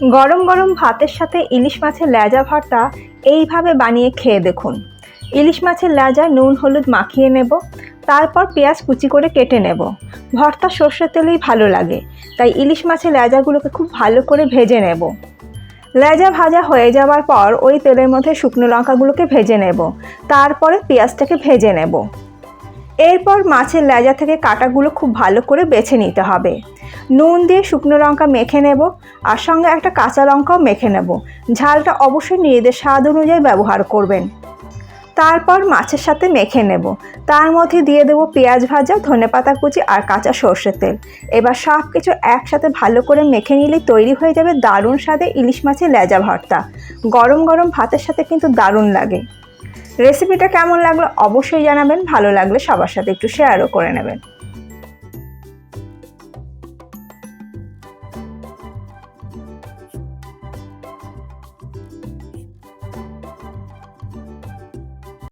গরম গরম ভাতের সাথে ইলিশ মাছের লেজা ভর্তা এইভাবে বানিয়ে খেয়ে দেখুন। ইলিশ মাছের লেজা নুন, হলুদ মাখিয়ে নেব, তারপর পেঁয়াজ কুচি করে কেটে নেব। ভর্তা সর্ষের তেলেই ভালো লাগে, তাই ইলিশ মাছের লেজাগুলোকে খুব ভালো করে ভেজে নেব। লেজা ভাজা হয়ে যাওয়ার পর ওই তেলের মধ্যে শুকনো লঙ্কাগুলোকে ভেজে নেব, তারপরে পেঁয়াজটাকে ভেজে নেব। এরপর মাছের লেজা থেকে কাটাগুলো খুব ভালো করে বেছে নিতে হবে। নুন দিয়ে শুকনো লঙ্কা মেখে নেব আর সঙ্গে একটা কাঁচা লঙ্কাও মেখে নেব। ঝালটা অবশ্যই নিজেদের স্বাদ অনুযায়ী ব্যবহার করবেন। তারপর মাছের সাথে মেখে নেব। তার মধ্যে দিয়ে দেবো পেঁয়াজ ভাজা ধনেপাতা কুচি আর কাঁচা সর্ষের তেল। এবার সব কিছু একসাথে ভালো করে মেখে নিলেই তৈরি হয়ে যাবে দারুণ স্বাদে ইলিশ মাছের লেজা ভর্তা। গরম গরম ভাতের সাথে কিন্তু দারুণ লাগে। রেসিপিটা কেমন লাগল অবশ্যই জানাবেন, ভালো লাগলে সবার সাথে একটু শেয়ারও করে নেবেন।